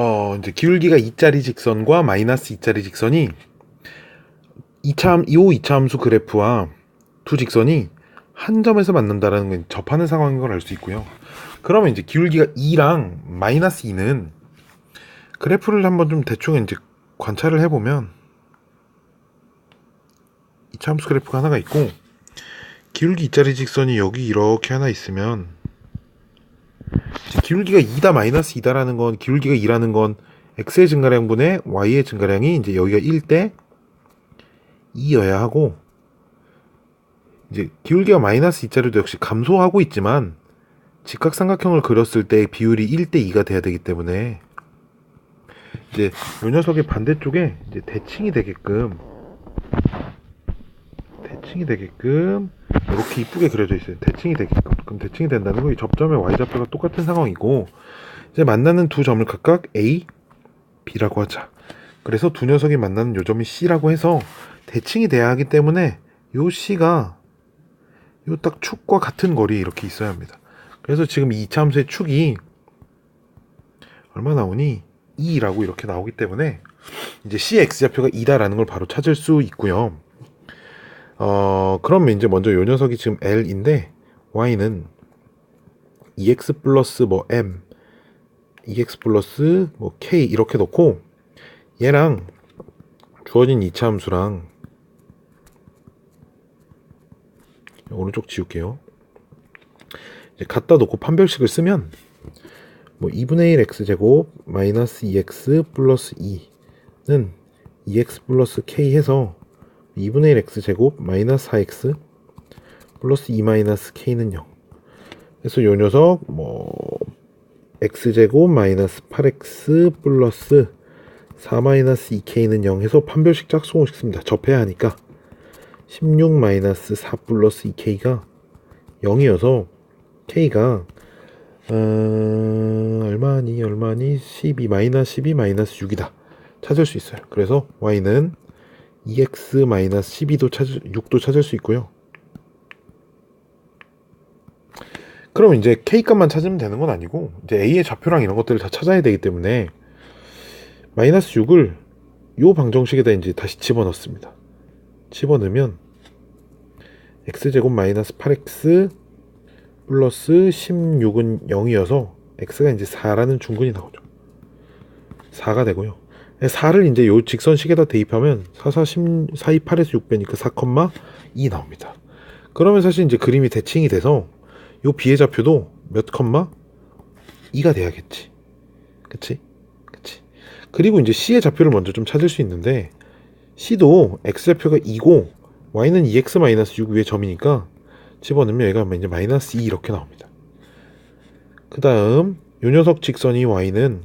어, 이제 기울기가 2짜리 직선과 마이너스 2짜리 직선이 2차, 2호 2차 함수 그래프와 두 직선이 한 점에서 만난다라는 건 접하는 상황인 걸 알 수 있고요. 그러면 이제 기울기가 2랑 마이너스 2는 그래프를 한번 좀 대충 이제 관찰을 해보면 2차 함수 그래프가 하나가 있고 기울기 2짜리 직선이 여기 이렇게 하나 있으면 기울기가 2다 마이너스 2다라는 건 기울기가 2라는 건 x의 증가량분의 y의 증가량이 이제 여기가 1대 2여야 하고 이제 기울기가 마이너스 2짜리도 역시 감소하고 있지만 직각삼각형을 그렸을 때 비율이 1대 2가 돼야 되기 때문에 이제 요 녀석의 반대쪽에 이제 대칭이 되게끔 대칭이 되게끔 이렇게 이쁘게 그려져 있어요. 대칭이 되게끔. 그럼 대칭이 된다는 건 이 접점의 y좌표가 똑같은 상황이고 이제 만나는 두 점을 각각 A, B라고 하자. 그래서 두 녀석이 만나는 요 점이 C라고 해서 대칭이 돼야 하기 때문에 요 C가 요 딱 축과 같은 거리에 이렇게 있어야 합니다. 그래서 지금 이 이차함수의 축이 얼마 나오니? 2라고 이렇게 나오기 때문에 이제 C의 X좌표가 2다라는 걸 바로 찾을 수 있고요. 어, 그러면 이제 먼저 요 녀석이 지금 L인데 Y는 2X 플러스 뭐 M 2X 플러스 뭐 K 이렇게 놓고 얘랑 주어진 이차 함수랑 오른쪽 지울게요. 이제 갖다 놓고 판별식을 쓰면 뭐 2분의 1 x제곱 마이너스 2x 플러스 2는 2x 플러스 k 해서 2분의 1 x제곱 마이너스 4x 플러스 2 마이너스 k는 0 그래서 요 녀석 뭐 x제곱 마이너스 8x 플러스 4 마이너스 2k는 0 해서 판별식 짝수공 식습니다. 접해야 하니까. 16 마이너스 4 플러스 2k가 0이어서 k가 어, 얼마니 얼마니? 12 마이너스 12 마이너스 6이다. 찾을 수 있어요. 그래서 y는 2x 마이너스 12도 찾을 6도 찾을 수 있고요. 그럼 이제 k 값만 찾으면 되는 건 아니고 이제 a의 좌표랑 이런 것들을 다 찾아야 되기 때문에 마이너스 6을 요 방정식에다 이제 다시 집어넣습니다. 집어넣으면 x제곱 마이너스 8x 플러스 16은 0이어서 x가 이제 4라는 중근이 나오죠. 4가 되고요. 4를 이제 요 직선식에다 대입하면 4, 4, 10, 4, 2, 8에서 6 빼니까 4,2 나옵니다. 그러면 사실 이제 그림이 대칭이 돼서 요 b의 좌표도 몇 컴마 2가 돼야겠지. 그치? 그치? 그리고 이제 c의 좌표를 먼저 좀 찾을 수 있는데 c도 x좌표가 2고 y는 2x-6 위에 점이니까 집어넣으면 얘가 이제 마이너스 2 이렇게 나옵니다. 그 다음 요 녀석 직선이 y는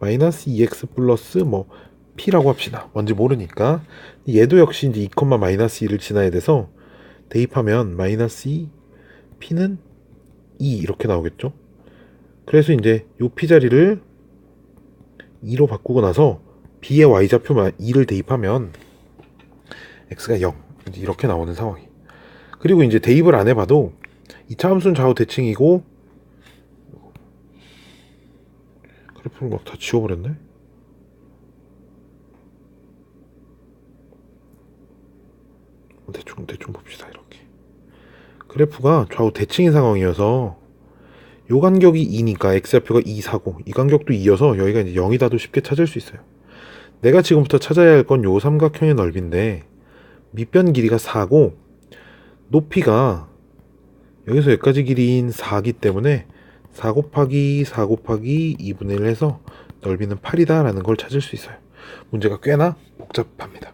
마이너스 2x 플러스 뭐 p라고 합시다. 뭔지 모르니까 얘도 역시 이제 2, 마이너스 2를 지나야 돼서 대입하면 마이너스 2 p는 2 이렇게 나오겠죠. 그래서 이제 요 p 자리를 2로 바꾸고 나서 b의 y좌표만 2를 대입하면 x가 0 이렇게 나오는 상황이. 그리고 이제 대입을 안 해봐도 이차 함수는 좌우 대칭이고 그래프를 막다 지워버렸네. 대충 대충 봅시다 이렇게. 그래프가 좌우 대칭인 상황이어서 요 간격이 2니까 x좌표가 2, 4고 이 간격도 2여서 여기가 이제 0이다도 쉽게 찾을 수 있어요. 내가 지금부터 찾아야 할 건 요 삼각형의 넓이인데 밑변 길이가 4고 높이가 여기서 여기까지 길이인 4기 때문에 4 곱하기 4 곱하기 2분의 1 해서 넓이는 8이다 라는 걸 찾을 수 있어요. 문제가 꽤나 복잡합니다.